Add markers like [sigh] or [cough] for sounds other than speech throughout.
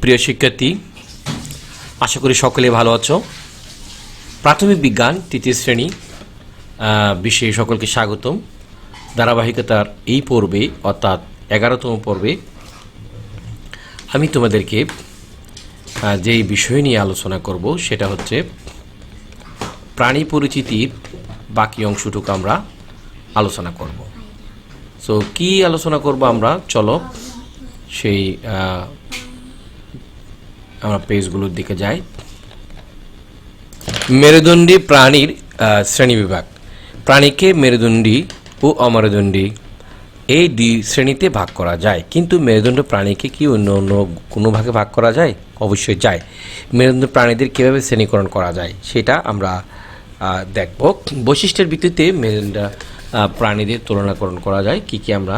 প্রিয় শিক্ষার্থী, আশা করি সকলে ভালো আছো। প্রাথমিক বিজ্ঞান, তৃতীয় শ্রেণি বিষয়ে সকলকে স্বাগতম। ধারাবাহিকতার এই পর্বে, অর্থাৎ এগারোতম পর্বে, আমি তোমাদেরকে যেই বিষয় নিয়ে আলোচনা করব, সেটা হচ্ছে প্রাণী পরিচিতির বাকি অংশটুকু আমরা আলোচনা করব। সো কি আলোচনা করব আমরা? চলো সেই আমরা পেজগুলোর দিকে যাই। মেরুদণ্ডী প্রাণীর শ্রেণীবিভাগ প্রাণীকে মেরুদণ্ডী ও অমেরুদণ্ডী এই দুই শ্রেণীতে ভাগ করা যায়। কিন্তু মেরুদণ্ড প্রাণীকে কি অন্য অন্য কোনো ভাগে ভাগ করা যায়? অবশ্যই যায়। মেরুদণ্ড প্রাণীদের কীভাবে শ্রেণীকরণ করা যায় সেটা আমরা দেখব। বৈশিষ্ট্যের ভিত্তিতে মেরুদণ্ড প্রাণীদের তুলনাকরণ করা যায়। কি কি আমরা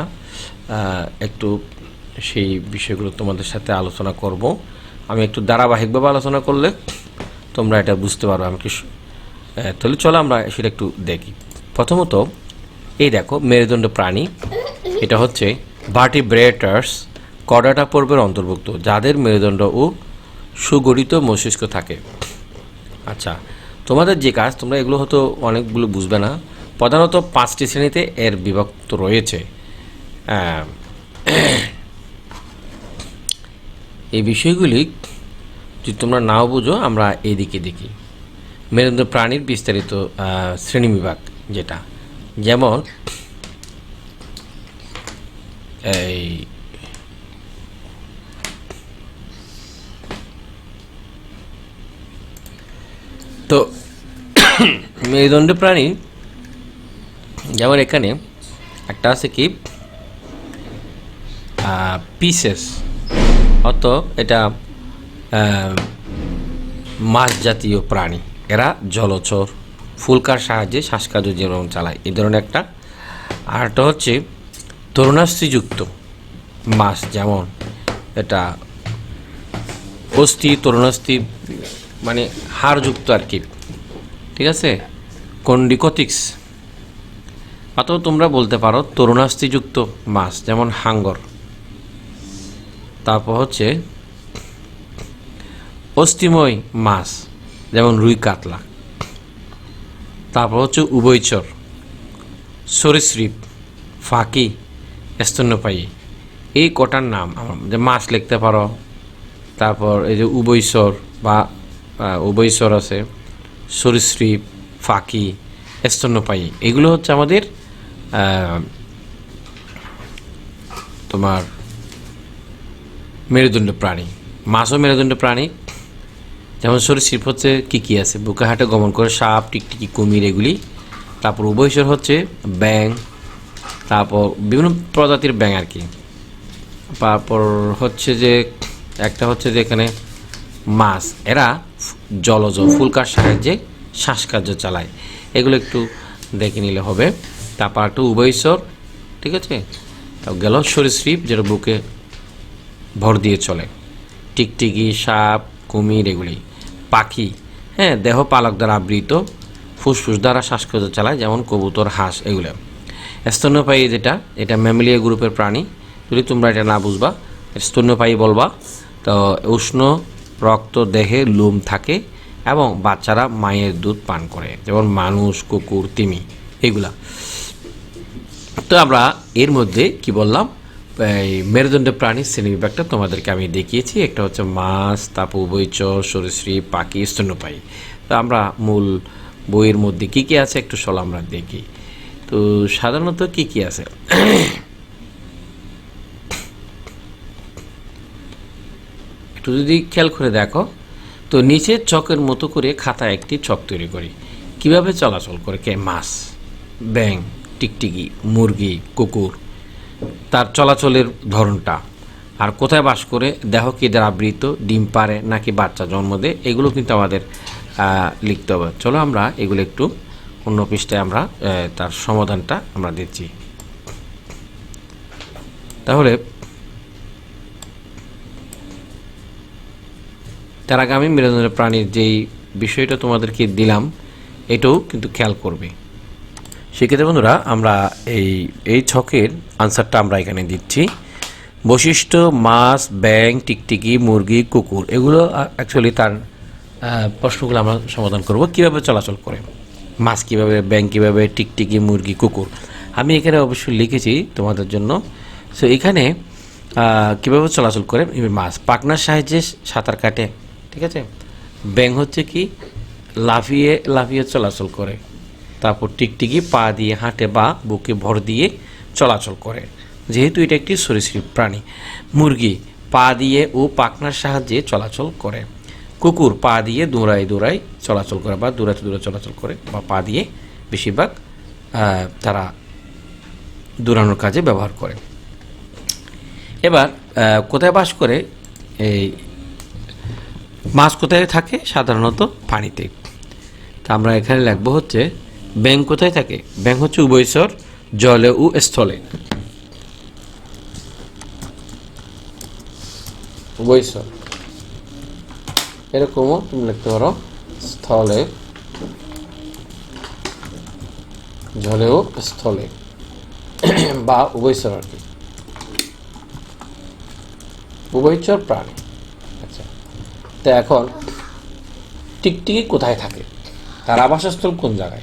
একটু সেই বিষয়গুলো তোমাদের সাথে আলোচনা করব। আমি একটু ধারাবাহিকভাবে আলোচনা করলে তোমরা এটা বুঝতে পারবে আমাকে তাহলে চলো আমরা সেটা একটু দেখি। প্রথমত, এই দেখো, মেরুদণ্ড প্রাণী, এটা হচ্ছে ভার্টিব্রেটার্স কডাটা পর্বের অন্তর্ভুক্ত, যাদের মেরুদণ্ড ও সুগঠিত মস্তিষ্ক থাকে। আচ্ছা তোমাদের যে কাজ, তোমরা এগুলো হয়তো অনেকগুলো বুঝবে না। প্রধানত পাঁচটি শ্রেণীতে এর বিভক্ত রয়েছে। এই বিষয়গুলি যদি তোমরা নাও বুঝো, আমরা এদিকে দেখি। মেরুদণ্ড প্রাণীর বিস্তারিত শ্রেণীবিভাগ যেটা। যেমন, এই তো, মেরুদণ্ড প্রাণী, যেমন এখানে একটা আছে কি? পিসেস অত এটা মাছ জাতীয় প্রাণী। এরা জলচর, ফুলকার সাহায্যে শ্বাসকার্য যেমন চালায় এই ধরনের একটা। আর একটা হচ্ছে তরুণাস্থিযুক্ত মাছ, যেমন এটা অস্থি, তরুণাস্থি মানে হাড়যুক্ত আর কি। ঠিক আছে? কন্ডিকোটিক্স। অথবা তোমরা বলতে পারো তরুণাস্থিযুক্ত মাছ, যেমন হাঙ্গর। তারপর হচ্ছে অস্থিময় মাছ, যেমন রুই কাতলা। তারপর হচ্ছে উভয়চর, সরীসৃপ, ফাঁকি, স্তন্যপায়ী। এই কটার নাম যে মাছ লিখতে পারো। তারপর এই যে উভয়চর বা উভয়চর আছে, সরীসৃপ, ফাঁকি, স্তন্যপায়ী। এগুলো হচ্ছে আমাদের তোমার মেরুদণ্ড প্রাণী। মাছও মেরুদণ্ড প্রাণী। যেমন সরীসৃপ হচ্ছে কী কী আছে? বুকে হাটে, গমন করে সাপ, টিকটিকি, কুমির এগুলি। তারপর উভয়স্বর হচ্ছে ব্যাং তারপর বিভিন্ন প্রজাতির ব্যাং আর কি। তারপর হচ্ছে যে, একটা হচ্ছে যে এখানে মাছ। এরা জলজ, ফুলকার সাহায্যে শ্বাসকার্য চালায়। এগুলো একটু দেখে নিলে হবে। তারপর একটু উভয়সর, ঠিক আছে? তারপর গেল সরীসৃপ, যেটা বুকে ভর দিয়ে চলে। টিকটিকি, সাপ, কুমির এগুলি। পাখি হ্যাঁ দেহ পালক দ্বারা আবৃত, ফুসফুস দ্বারা শ্বাসকর্য চালায়, যেমন কবুতর, হাঁস এগুলো। স্তন্যপায়ী যেটা, এটা ম্যামিলিয়া গ্রুপের প্রাণী। যদি তোমরা এটা না বুঝবা, স্তন্যপায়ী বলবা, তো উষ্ণ রক্ত দেহে লোম থাকে এবং বাচ্চারা মায়ের দুধ পান করে, যেমন মানুষ, কুকুর, তিমি এগুলা। তো আমরা এর মধ্যে কি বললাম? এই মেরুদণ্ড প্রাণীর শ্রেণীবিভাগটা তোমাদেরকে আমি দেখিয়েছি। একটা হচ্ছে মাছ, তারপর উভয়চর সরীসৃপ, পাখি, স্তন্যপায়ী। তো আমরা মূল বইয়ের মধ্যে কি কি আছে একটু চলো আমরা দেখি। তো সাধারণত কি কি আছে? একটু যদি খেয়াল করে দেখো, তো নিচের চকের মতো করে খাতা একটি চক তৈরি করি। কীভাবে চলাচল করে? কে? মাছ ব্যাং টিকটিকি, মুরগি, কুকুর তার চলাচলের ধরনটা। আর কোথায় বাস করে, দেহ কি দ্বারা আবৃত, ডিম পারে নাকি বাচ্চা জন্ম দেয়, এগুলো কিন্তু আমাদের লিখতে হবে। চলো আমরা এগুলো একটু অন্য পৃষ্ঠায় আমরা তার সমাধানটা আমরা দিচ্ছি। তাহলে, তার আগে আমি মেরুদণ্ড প্রাণীর যেই বিষয়টা তোমাদেরকে দিলাম, এটাও কিন্তু খেয়াল করবে। সেক্ষেত্রে বন্ধুরা, আমরা এই এই ছকের আনসারটা আমরা এখানে দিচ্ছি। বৈশিষ্ট্য, মাছ ব্যাং টিকটিকি, মুরগি, কুকুর, এগুলো অ্যাকচুয়ালি তার প্রশ্নগুলো আমরা সমাধান করব। কীভাবে চলাচল করে? মাছ কীভাবে ব্যাং কীভাবে, টিকটিকি, মুরগি, কুকুর? আমি এখানে অবশ্যই লিখেছি তোমাদের জন্য। সো এখানে কীভাবে চলাচল করে? মাছ পাকনার সাহায্যে সাঁতার কাটে, ঠিক আছে? ব্যাং হচ্ছে কি, লাফিয়ে লাফিয়ে চলাচল করে। তারপর টিকটিকি পা দিয়ে হাঁটে বা বুকে ভর দিয়ে চলাচল করে। যেহেতু এটা একটি সরীসৃপ প্রাণী, মুরগি পা দিয়ে ও পাখনার সাহায্যে চলাচল করে। কুকুর পা দিয়ে দৌড়ায় দৌড়ায় চলাচল করে বা দৌড়াতে দৌড়ে চলাচল করে বা পা দিয়ে বেশিরভাগ তারা দৌড়ানোর কাজে ব্যবহার করে। এবার কোথায় বাস করে? এই মাছ কোথায় থাকে? সাধারণত পানিতে। তা আমরা এখানে লাগবো হচ্ছে ব্যাং কোথায় থাকে? ব্যাং হচ্ছে উভয়চর জলে ও স্থলে। উভয়চর। এরকমও তুমি লিখতে পারো। স্থলে। জলে ও স্থলে। বা উভয়চর আর কি। উভয়চর প্রাণী। আচ্ছা। তো এখন টিকটিকি কোথায় থাকে? তার আবাসস্থল কোন জায়গায়?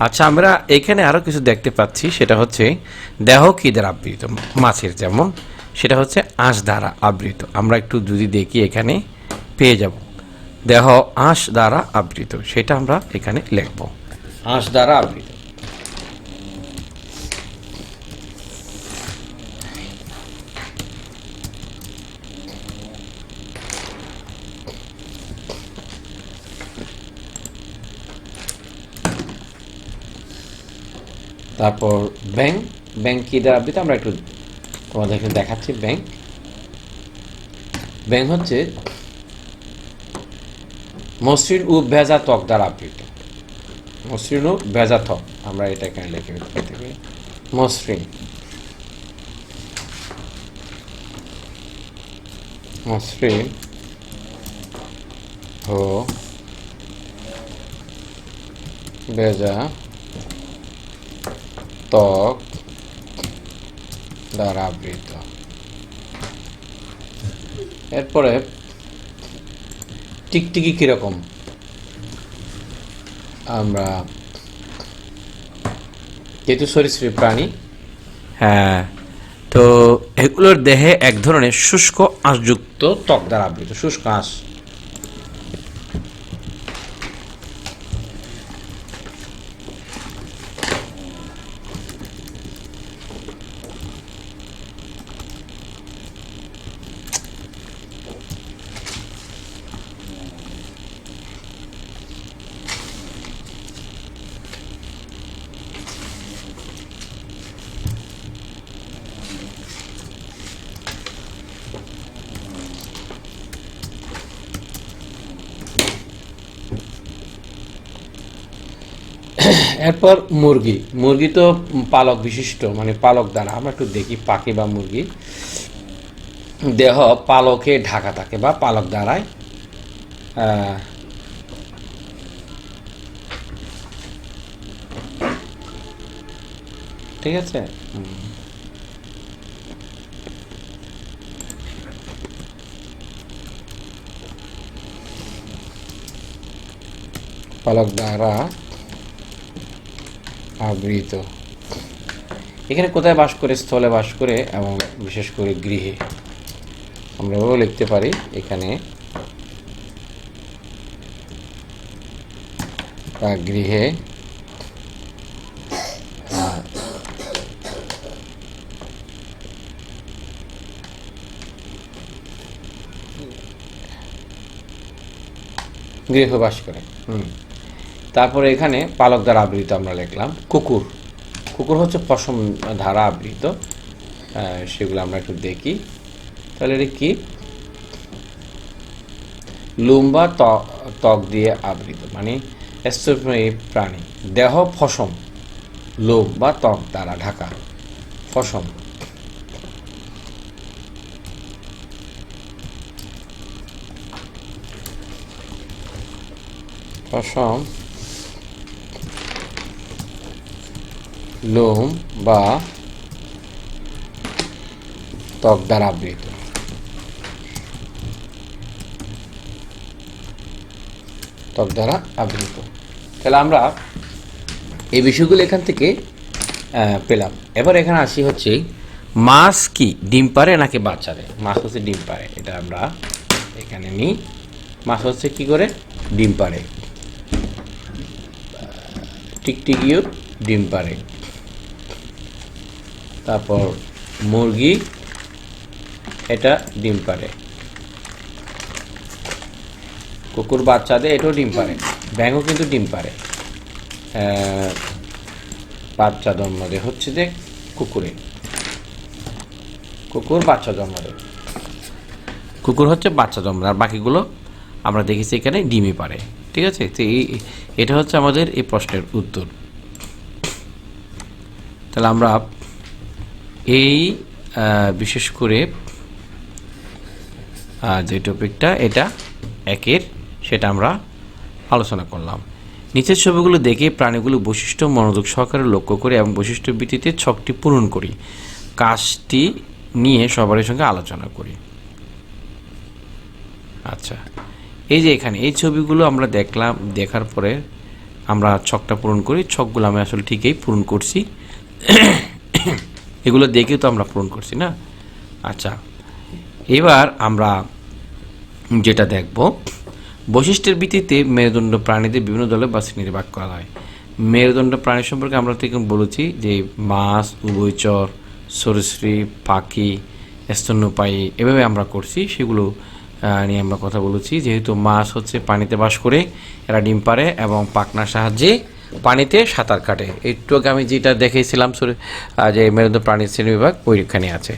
আচ্ছা আমরা এখানে আরও কিছু দেখতে পাচ্ছি। সেটা হচ্ছে দেহ কি দ্বারা আবৃত? মাছের যেমন। সেটা হচ্ছে আঁশ দ্বারা আবৃত। আমরা একটু যদি দেখি এখানে, পেয়ে যাব। দেহ আঁশ দ্বারা আবৃত। সেটা আমরা এখানে লিখব। আঁশ দ্বারা আবৃত। তারপর ব্যাংক ব্যাংক কি দ্বারা আবৃত আমরা একটু তোমাদেরকে দেখাচ্ছি ব্যাংক। ব্যাংক হচ্ছে মসৃণ ও ভেজা ত্বক দ্বারা আবৃত। মসৃণ ও ভেজা ত্বক, আমরা এটা এখানে লিখে মসৃণ। মসৃণ ও ভেজা ত্বক দ্বারা আবৃত এরপরে টিকটিকি কীরকম আমরা যেহেতু সরীসৃপ প্রাণী হ্যাঁ তো এগুলোর দেহে এক ধরনের শুষ্ক আঁশযুক্ত ত্বক দ্বারা আবৃত, শুষ্ক আঁশ। এরপর মুরগি। মুরগি তো পালক বিশিষ্ট মানে পালক দ্বারা আমরা একটু দেখি পাখি বা মুরগি। দেহ পালকে ঢাকা থাকে বা পালক দ্বারায় ঠিক আছে? পালক দ্বারা আবৃত। এখানে কোথায় বাস করে স্থলে বাস করে এবং বিশেষ করে গৃহে? আমরা এভাবেও লিখতে পারি এখানে। বা গৃহে। আহ, গৃহে বাস করে। হুম। তারপরে এখানে পালক দ্বারা আবৃত আমরা লিখলাম। কুকুর। কুকুর হচ্ছে পশম ধারা আবৃত। সেগুলো আমরা একটু দেখি। তাহলে এটা কি? লোম বা ত্বক- দিয়ে আবৃত মানে প্রাণী। দেহ ফসম। লোম বা ত্বক দ্বারা ঢাকা। ফসম। ফসম। লোম বা ত্বক দ্বারা আবৃত। ত্বক দ্বারা আবৃত। তাহলে আমরা এই বিষয়গুলো এখান থেকে পেলাম। এবার এখানে আসি হচ্ছে মাছ কি? ডিম পারে নাকি বাচ্চারে মাছ হচ্ছে ডিম পারে, এটা আমরা এখানে নিই মাছ হচ্ছে কি করে? ডিম পারে। টিকটিকিও ডিম পারে। তারপর মুরগি, এটা ডিম পারে কুকুর বাচ্চা দেয় এটাও ডিম পারে ব্যাঙও কিন্তু ডিম পারে বাচ্চা জন্ম দেয় হচ্ছে যে কুকুরে। কুকুর বাচ্চা জন্ম দেয়। কুকুর হচ্ছে বাচ্চা জন্ম আর বাকিগুলো আমরা দেখেছি এখানে ডিমই পারে ঠিক আছে? তো এই, এটা হচ্ছে আমাদের এই প্রশ্নের উত্তর। তাহলে আমরা এই বিশেষ করে যে টপিকটা, এটা একের, সেটা আমরা আলোচনা করলাম। নিচের ছবিগুলো দেখে প্রাণীগুলো বৈশিষ্ট্য, মনোযোগ সহকারে লক্ষ্য করে এবং বৈশিষ্ট্য ভিত্তিতে ছকটি পূরণ করি। কাজটি নিয়ে সবার সঙ্গে আলোচনা করি। আচ্ছা এই যে এখানে, এই ছবিগুলো আমরা দেখলাম, দেখার পরে আমরা ছকটা পূরণ করি। ছকগুলো আমি আসলে ঠিকই পূরণ করছি। এগুলো দেখে তো আমরা পূরণ করছি, না? আচ্ছা এবার আমরা যেটা দেখব, বৈশিষ্ট্যের ভিত্তিতে মেরুদণ্ড প্রাণীদের বিভিন্ন দলে বা শ্রেণীতে ভাগ করা হয়। মেরুদণ্ড প্রাণী সম্পর্কে আমরা থেকে বলেছি যে মাছ, উভয়চর, সরীসৃপ, পাখি, স্তন্যপায়ী, এভাবে আমরা করছি, সেগুলো নিয়ে আমরা কথা বলেছি। যেহেতু মাছ হচ্ছে পানিতে বাস করে, এরা ডিম পারে এবং পাখনার সাহায্যে পানিতে সাঁতার কাটে। একটু আগে আমি যেটা দেখেছিলাম যে মেরুদণ্ড প্রাণীর শ্রেণি বিভাগ ওইখানে আছে।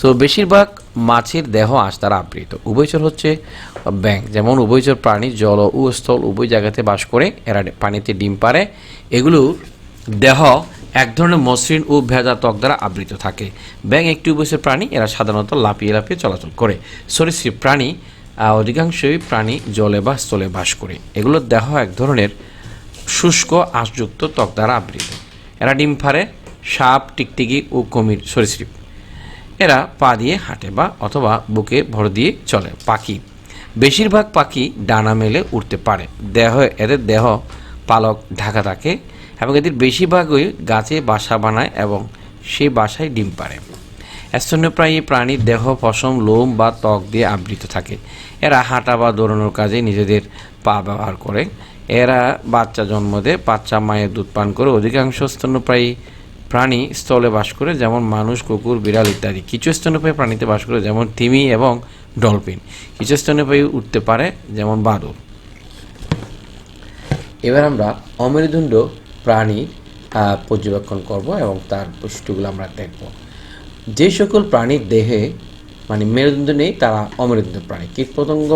সো বেশিরভাগ মাছের দেহ আঁশ দ্বারা আবৃত। উভয়চর হচ্ছে ব্যাং যেমন উভয়চর প্রাণী জল ও স্থল উভয় জায়গাতে বাস করে, এরা পানিতে ডিম পারে এগুলো দেহ এক ধরনের মসৃণ ও ভেজা ত্বক দ্বারা আবৃত থাকে। ব্যাং একটি উভয়চর প্রাণী, এরা সাধারণত লাফিয়ে লাফিয়ে চলাচল করে। সরীসৃপ প্রাণী অধিকাংশই প্রাণী জলে বা স্থলে বাস করে। এগুলোর দেহ এক ধরনের শুষ্ক, আঁশযুক্ত ত্বক দ্বারা আবৃত। এরা ডিম ফারে সাপ, টিকটিকি ও কুমির, সরীসৃপ। এরা পা দিয়ে হাঁটে বা অথবা বুকে ভর দিয়ে চলে, পাখি। বেশিরভাগ পাখি ডানা মেলে উঠতে পারে। দেহ, এদের দেহ পালক, ঢাকা থাকে এবং এদের বেশিরভাগই গাছে বাসা বানায় এবং সেই বাসায় ডিম পারে স্তন্যপ্রায়ী প্রাণীর দেহ, পশম, লোম বা ত্বক দিয়ে আবৃত থাকে। এরা হাঁটা বা দৌড়ানোর কাজে নিজেদের পা ব্যবহার করে। এরা বাচ্চা জন্ম দেয়, বাচ্চা মায়ের দুধ পান করে অধিকাংশ স্তন্যপ্রায়ী প্রাণী স্থলে বাস করে, যেমন মানুষ, কুকুর, বিড়াল ইত্যাদি। কিছু স্তন্যপায়ী প্রাণীতে বাস করে, যেমন তিমি এবং ডলফিন। কিছু স্তন্যপায়ী উঠতে পারে, যেমন বাদুর এবার আমরা অমেরুদণ্ড প্রাণী পর্যবেক্ষণ করব এবং তার বৈশিষ্ট্যগুলো আমরা দেখব। যে সকল প্রাণীর দেহে মানে মেরুদণ্ড নেই, তারা অমেরুদণ্ড প্রাণী। কীটপতঙ্গ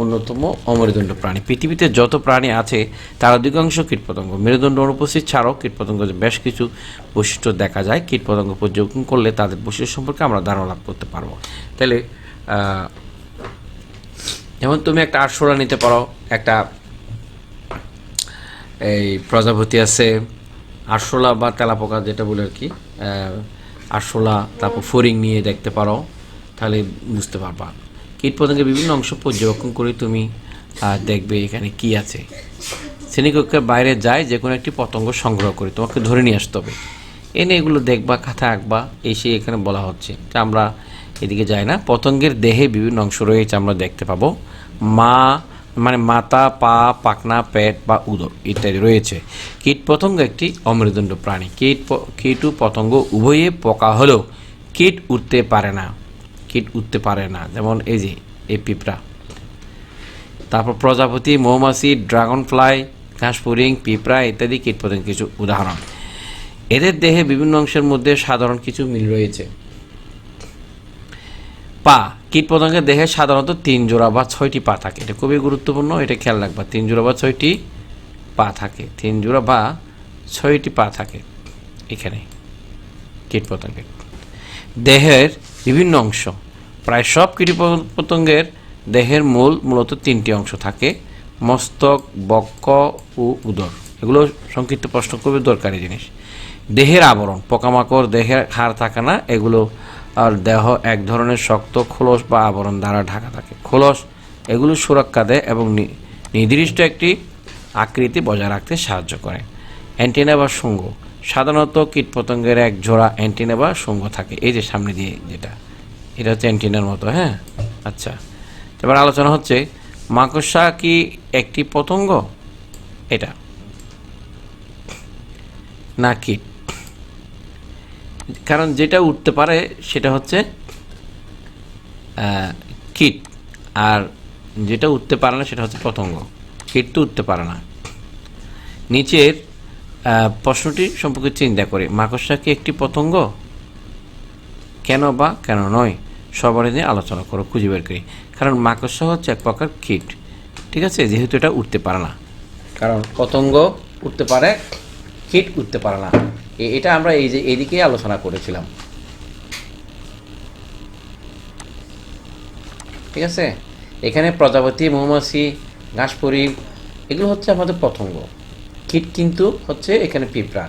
অন্যতম অমেরুদণ্ড প্রাণী। পৃথিবীতে যত প্রাণী আছে, তার অধিকাংশ কীটপতঙ্গ। মেরুদণ্ড অনুপস্থিত ছাড়াও কীটপতঙ্গ বেশ কিছু বৈশিষ্ট্য দেখা যায়, কীটপতঙ্গ পর্যবেক্ষণ করলে তাদের বৈশিষ্ট্য সম্পর্কে আমরা ধারণা লাভ করতে পারব। তাহলে যেমন তুমি একটা আটশোলা নিতে পারো, একটা এই প্রজাপতি আছে, আরশোলা বা তেলাপোকা যেটা বলে আর কি আরশোলা, তারপর ফরিং নিয়ে দেখতে পারো। তাহলে বুঝতে পারবা। কীটপতঙ্গের বিভিন্ন অংশ পর্যবেক্ষণ করে তুমি দেখবে এখানে কি আছে। শ্রেণীকক্ষের বাইরে যায় যে কোনো একটি পতঙ্গ সংগ্রহ করে, তোমাকে ধরে নিয়ে আসতে হবে। এনে এগুলো দেখবা, খাতা আঁকবা, এসে এখানে বলা হচ্ছে। আমরা এদিকে যাই না, পতঙ্গের দেহে বিভিন্ন অংশ রয়েছে, আমরা দেখতে পাবো। মা মানে মাথা পা, পাখনা, পেট বা উদর ইত্যাদি রয়েছে। কীট পতঙ্গ একটি অমেরুদণ্ড প্রাণী। কীট কীট ও পতঙ্গ উভয়ে পোকা হলেও কীট উঠতে পারে না। কীট উঠতে পারে না, যেমন এই যে এই পিঁপড়া। তারপর প্রজাপতি, মৌমাছি ড্রাগন ফ্লাই ঘাসফড়িং পিঁপড়া ইত্যাদি কীটপতঙ্গ কিছু উদাহরণ। এদের দেহে বিভিন্ন অংশের মধ্যে সাধারণ কিছু মিল রয়েছে। পা কীটপতঙ্গের দেহে সাধারণত তিন জোড়া বা ছয়টি পা থাকে। এটা খুবই গুরুত্বপূর্ণ, এটা খেয়াল রাখবা, তিন জোড়া বা ছয়টি পা থাকে। তিন জোড়া বা ছয়টি পা থাকে এখানে কীটপতঙ্গের দেহের বিভিন্ন অংশ। প্রায় সব কীটপতঙ্গের দেহের মূল মূলত তিনটি অংশ থাকে, মস্তক বক্ষ ও উদর। এগুলো সংক্ষিপ্ত প্রশ্ন খুবই দরকারি জিনিস। দেহের আবরণ, পোকামাকড় দেহের হাড় থাকে না, এগুলো আর দেহ এক ধরনের শক্ত, খোলস বা আবরণ দ্বারা ঢাকা থাকে। খোলস এগুলো সুরক্ষা দেয় এবং নির্দিষ্ট একটি আকৃতি বজায় রাখতে সাহায্য করে। অ্যান্টিনা বা শুঙ্গ সাধারণত কীটপতঙ্গের এক জোড়া অ্যান্টিনা বা শুঙ্গ থাকে। এই যে সামনে দিয়ে যেটা, এটা হচ্ছে অ্যান্টিনার মতো হ্যাঁ? আচ্ছা এবার আলোচনা হচ্ছে, মাকড়সা কি একটি পতঙ্গ? এটা। না কীট কারণ যেটা উঠতে পারে সেটা হচ্ছে কীট, আর যেটা উঠতে পারে না সেটা হচ্ছে পতঙ্গ। কীট তো উঠতে পারে না। নিচের প্রশ্নটি সম্পর্কে চিন্তা করে। মাকড়সা কি একটি পতঙ্গ? কেন বা কেন নয়, সবার নিয়ে আলোচনা করো, খুঁজে বের করি। কারণ মাকড়সা হচ্ছে এক প্রকার কীট, ঠিক আছে? যেহেতু এটা উঠতে পারে না। কারণ পতঙ্গ উঠতে পারে, কীট উঠতে পারে না। এটা আমরা এই যে এইদিকেই আলোচনা করেছিলাম। ঠিক আছে? এখানে প্রজাপতি, মৌমাছি ঘাসপরি এগুলো হচ্ছে আমাদের পতঙ্গ। কীট কিন্তু হচ্ছে এখানে পিঁপড়া।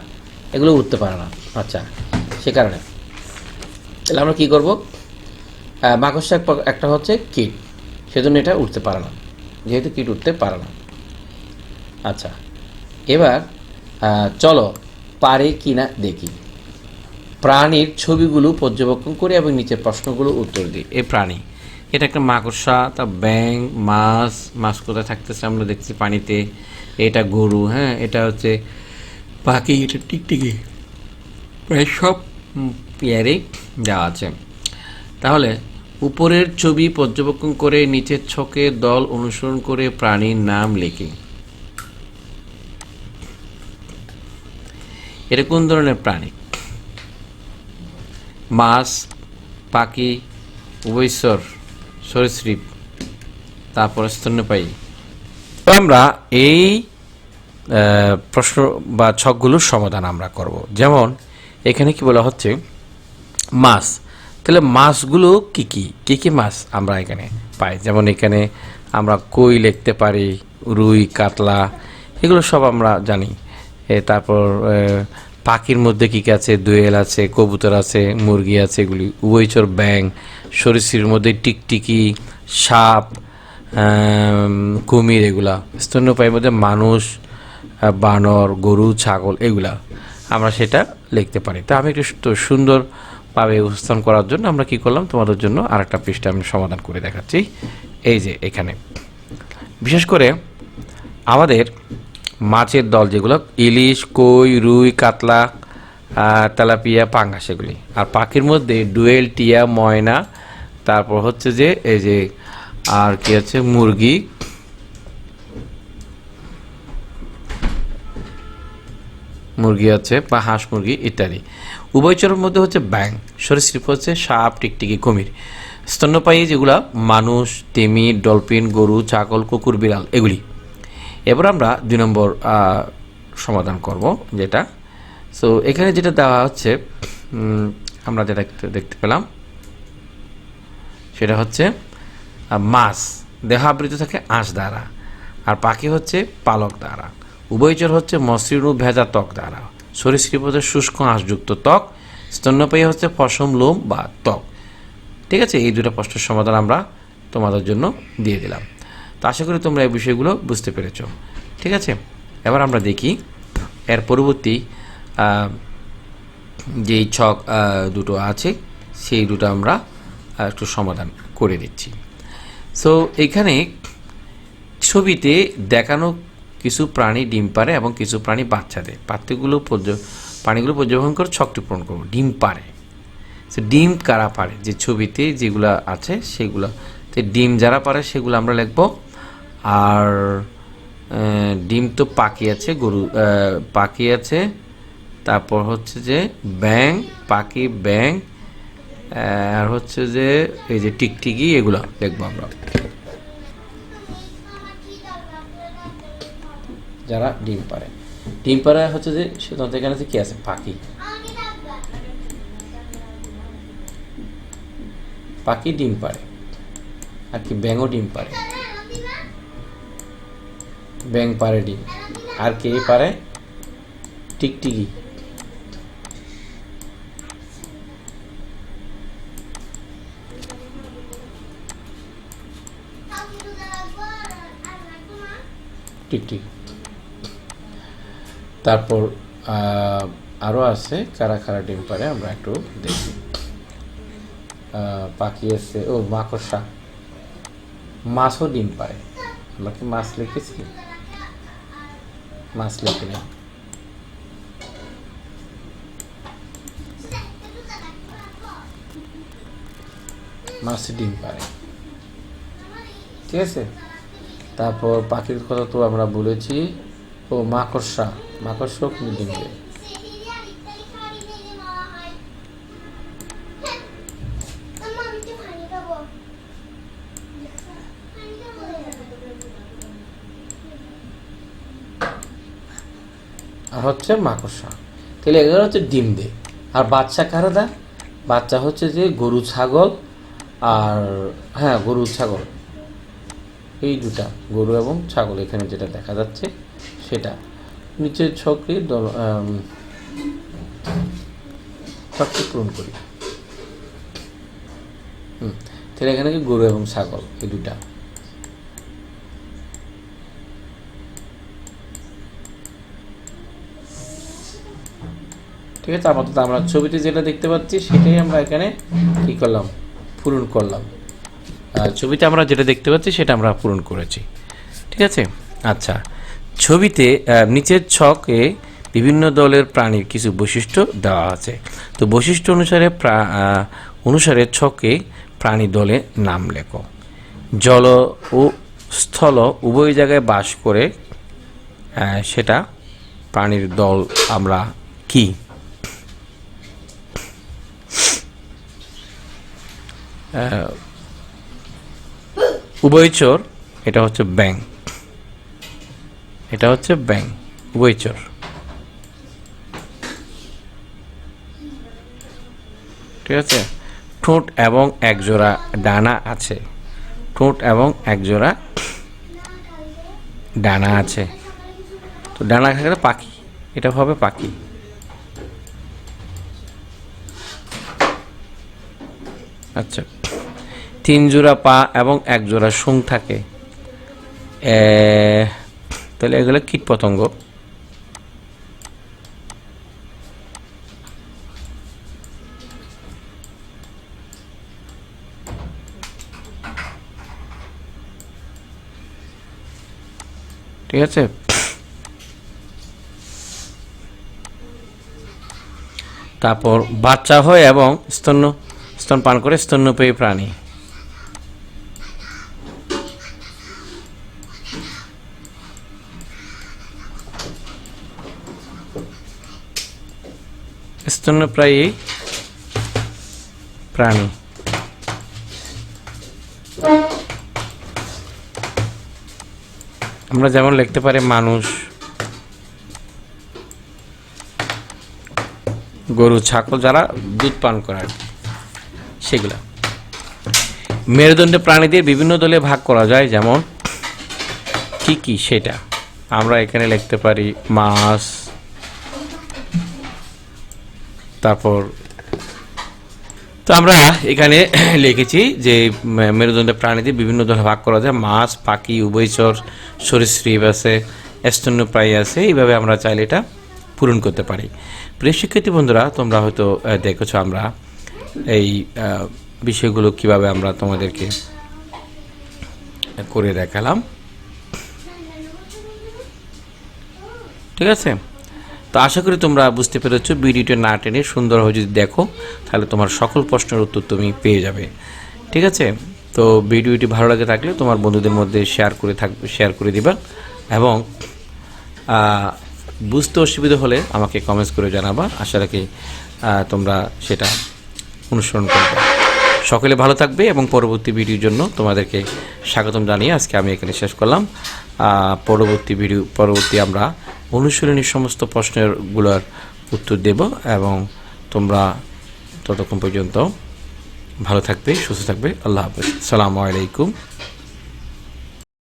এগুলো উঠতে পারে না। আচ্ছা সে কারণে। তাহলে আমরা কী করব? আহ, মাকড়সা একটা হচ্ছে কীট। সেজন্য এটা উঠতে পারে না। যেহেতু কীট উঠতে পারে না। আচ্ছা এবার চলো পারে কি না দেখি। প্রাণীর ছবিগুলো পর্যবেক্ষণ করি এবং নিচের প্রশ্নগুলো উত্তর দিই। এই প্রাণী। এটা একটা মাকড়সা, তা ব্যাং মাছ মাছ কোথায় থাকতেছে আমরা দেখছি পানিতে। এটা গরু হ্যাঁ এটা হচ্ছে পাখি, এটা টিকটিকি। প্রায় সব পেয়ারে দেওয়া আছে। তাহলে উপরের ছবি পর্যবেক্ষণ করে, নিচের ছকে দল অনুসরণ করে প্রাণীর নাম লিখি। এটা কোন ধরনের প্রাণী? মাছ, পাখি উভয়স্বর সরীসৃপ, তারপর স্তন্যপায়ী। তো আমরা এই প্রশ্ন বা ছকগুলোর সমাধান আমরা করব। যেমন এখানে কি বলা হচ্ছে, মাছ। তাহলে মাছগুলো কি কি? কি কি মাছ আমরা এখানে পাই? যেমন এখানে আমরা কই লিখতে পারি, রুই, কাতলা, এগুলো সব আমরা জানি। তারপর পাখির মধ্যে কী কী আছে? দোয়েল আছে, কবুতর আছে, মুরগি আছে, এগুলি উভয়চর ব্যাং সরীসৃপের মধ্যে টিকটিকি, সাপ কুমির এগুলা, স্তন্যপায়ীর মধ্যে মানুষ বানর, গরু, ছাগল এগুলা আমরা সেটা লিখতে পারি। তা আমি একটু সুন্দরভাবে উপস্থাপন করার জন্য আমরা কি করলাম, তোমাদের জন্য আরেকটা পৃষ্ঠা আমি সমাধান করে দেখাচ্ছি। এই যে এখানে। বিশেষ করে আমাদের মাছের দল যেগুলো, ইলিশ, কই, রুই, কাতলা তেলাপিয়া, পাঙ্গাস সেগুলি আর পাখির মধ্যে ডুয়েল, টিয়া, ময়না তারপর হচ্ছে যে, এই যে, আর কি আছে? মুরগি। মুরগি আছে বা হাঁস মুরগি ইত্যাদি। উভয়চরের মধ্যে হচ্ছে ব্যাং সরীসৃপ হচ্ছে সাপ, টিকটিকি, কুমির। স্তন্যপায়ী যেগুলা, মানুষ, তিমি, ডলফিন, গরু, ছাগল, কুকুর, বিড়াল, এগুলি। এবার আমরা দুই নম্বর সমাধান করব যেটা। সো এখানে যেটা দেওয়া হচ্ছে আমরা যেটা দেখতে পেলাম সেটা হচ্ছে মাছ। দেহ আবৃত থাকে আঁশ দ্বারা। আর পাখি হচ্ছে পালক দ্বারা। উভয়চর হচ্ছে মসৃণ ভেজা ত্বক দ্বারা। সরীসৃপ হচ্ছে শুষ্ক আঁশযুক্ত ত্বক। স্তন্যপায়ী হচ্ছে ফসম লোম বা ত্বক। ঠিক আছে? এই দুটো প্রশ্নের সমাধান আমরা তোমাদের জন্য দিয়ে দিলাম। তো আশা করি তোমরা এই বিষয়গুলো বুঝতে পেরেছ। ঠিক আছে? এবার আমরা দেখি, এর পরবর্তী যেই ছক দুটো আছে, সেই দুটো আমরা একটু সমাধান করে দিচ্ছি। সো এখানে ছবিতে দেখানো কিছু প্রাণী ডিম পারে এবং কিছু প্রাণী বাচ্চা দেয়। পাত্রগুলো প্রাণীগুলো পর্যবেক্ষণ করে ছকটি পূরণ করব। ডিম পারে সে ডিম কারা পারে যে ছবিতে যেগুলো আছে সেগুলো। তো ডিম যারা পারে সেগুলো আমরা লিখব। আর ডিম তো পাখি আছে, গরু পাখি আছে। তারপর হচ্ছে যে ব্যাং পাখি ব্যাং আর হচ্ছে যে এই যে টিকটিকি, এগুলো দেখব আমরা। যারা ডিম পারে। ডিম পাড়া হচ্ছে যে সাধারণত এখানে কি আছে? পাখি। পাখি ডিম পারে আর কি, ব্যাঙও ডিম পারে ব্যাং পারে ডিম। আর কে পারে টিকটিকি। টিকটিক তারপর আহ, আরও আছে কারা কারা ডিম পারে আমরা একটু দেখি। পাখি আছে ও মাকড়সা। মাছও ডিম পারে আমরা কি মাছ লিখেছি? মাছ লিখে নেই মাছ ডিম পারে ঠিক আছে? তারপর পাখির কথা তো আমরা বলেছি। ও, মাকড়সা। ডিম দেয়। আর হচ্ছে মাকড়সা। তাহলে এগুলো হচ্ছে ডিম দেয়। আর বাচ্চা কারা দেয় বাচ্চা হচ্ছে যে গরু, ছাগল আর হ্যাঁ গরু, ছাগল। এই দুটা গরু এবং ছাগল এখানে যেটা দেখা যাচ্ছে সেটা নিচের ছকে ছকটি পূরণ করি। হুম, তাহলে এখানে কি গরু এবং ছাগল, এই দুটা। ঠিক আছে, আপাতত আমরা ছবিতে যেটা দেখতে পাচ্ছি সেটাই আমরা এখানে কি করলাম? পূরণ করলাম। ছবিতে আমরা যেটা দেখতে পাচ্ছি সেটা আমরা পূরণ করেছি। ঠিক আছে? আচ্ছা। ছবিতে নিচের ছকে বিভিন্ন দলের প্রাণীর কিছু বৈশিষ্ট্য দেওয়া আছে। তো বৈশিষ্ট্য অনুসারে অনুসারে ছকে প্রাণী দলে নাম লেখো। জল ও স্থল উভয় জায়গায় বাস করে সেটা প্রাণীর দল আমরা কি? আহ, উভয়চর এটা হচ্ছে ব্যাং এটা হচ্ছে ব্যাং উভয়চর ঠিক আছে? ঠোঁট এবং একজোড়া ডানা আছে। ঠোঁট এবং একজোড়া ডানা আছে। তো ডানা থাকলে পাখি। এটা হবে পাখি। আচ্ছা। তিন জোড়া পা এবং এক জোড়া শুং থাকে। তাহলে এগুলো কীট পতঙ্গ। ঠিক আছে? তারপর বাচ্চা হয় এবং স্তন্য, স্তন পান করে স্তন্যপায়ী প্রাণী। স্তন্যপ্রায়ী প্রাণী। আমরা যেমন লিখতে পারি মানুষ গরু ছাগল যারা দুধ পান করে আর কি, সেগুলা। মেরুদণ্ডে প্রাণীদের বিভিন্ন দলে ভাগ করা যায় যেমন কি কি সেটা। আমরা এখানে লিখতে পারি মাছ তারপর তো আমরা এখানে [clears throat] লিখেছি যে মেরুদণ্ডের প্রাণীদের বিভিন্ন ধরনের ভাগ করা যায়। মাছ, পাখি উভয়চর সরীসৃপ আছে স্তন্যপ্রায়ী আছে। এইভাবে আমরা চাইলে এটা পূরণ করতে পারি। প্রিয় শিক্ষার্থী বন্ধুরা, তোমরা হয়তো দেখেছ আমরা এই বিষয়গুলো কীভাবে আমরা তোমাদেরকে করে দেখালাম। ঠিক আছে? তো আশা করি তোমরা বুঝতে পেরেছ, ভিডিওটা না টেনে সুন্দরভাবে যদি দেখো, তাহলে তোমার সকল প্রশ্নের উত্তর তুমি পেয়ে যাবে। ঠিক আছে? তো ভিডিওটি ভালো লাগে থাকলে তোমার বন্ধুদের মধ্যে শেয়ার করে থাকবে শেয়ার করে দিবা এবং বুঝতে অসুবিধা হলে আমাকে কমেন্টস করে জানাবা। আশা রাখি তোমরা সেটা অনুসরণ করবে। সকলে ভালো থাকবে এবং পরবর্তী ভিডিওর জন্য তোমাদেরকে স্বাগতম জানিয়ে আজকে আমি এখানে শেষ করলাম। পরবর্তী ভিডিও, পরবর্তী আমরা অনুশীলনী সমস্ত প্রশ্নেরগুলোর উত্তর দেব এবং তোমরা ততক্ষণ পর্যন্ত ভালো থাকবে, সুস্থ থাকবে। আল্লাহ হাফেজ। সালামু আলাইকুম।